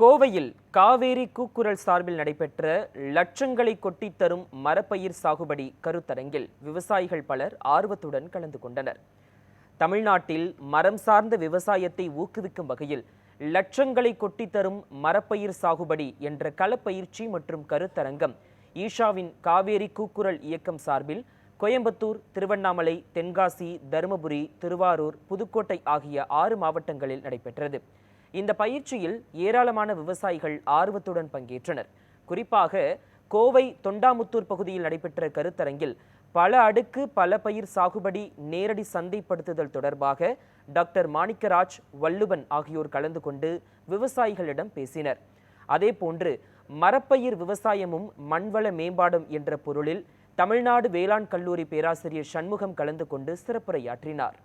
கோவையில் காவேரி கூக்குரல் சார்பில் நடைபெற்ற லட்சங்களை கொட்டித்தரும் மரப்பயிர் சாகுபடி கருத்தரங்கில் விவசாயிகள் பலர் ஆர்வத்துடன் கலந்து கொண்டனர். தமிழ்நாட்டில் மரம் சார்ந்த விவசாயத்தை ஊக்குவிக்கும் வகையில் லட்சங்களை கொட்டித்தரும் மரப்பயிர் சாகுபடி என்ற களப்பயிற்சி மற்றும் கருத்தரங்கம் ஈஷாவின் காவேரி கூக்குரல் இயக்கம் சார்பில் கோயம்புத்தூர் திருவண்ணாமலை தென்காசி தருமபுரி திருவாரூர் புதுக்கோட்டை ஆகிய ஆறு மாவட்டங்களில் நடைபெற்றது. இந்த பயிற்சியில் ஏராளமான விவசாயிகள் ஆர்வத்துடன் பங்கேற்றனர். குறிப்பாக கோவை தொண்டாமுத்தூர் பகுதியில் நடைபெற்ற கருத்தரங்கில் பல அடுக்கு பல பயிர் சாகுபடி நேரடி சந்தைப்படுத்துதல் தொடர்பாக டாக்டர் மாணிக்கராஜ் வல்லுவன் ஆகியோர் கலந்து கொண்டு விவசாயிகளிடம் பேசினர். அதேபோன்று மரப்பயிர் விவசாயமும் மண்வள மேம்பாடும் என்ற பொருளில் தமிழ்நாடு வேளாண் கல்லூரி பேராசிரியர் சண்முகம் கலந்து கொண்டு சிறப்புரையாற்றினார்.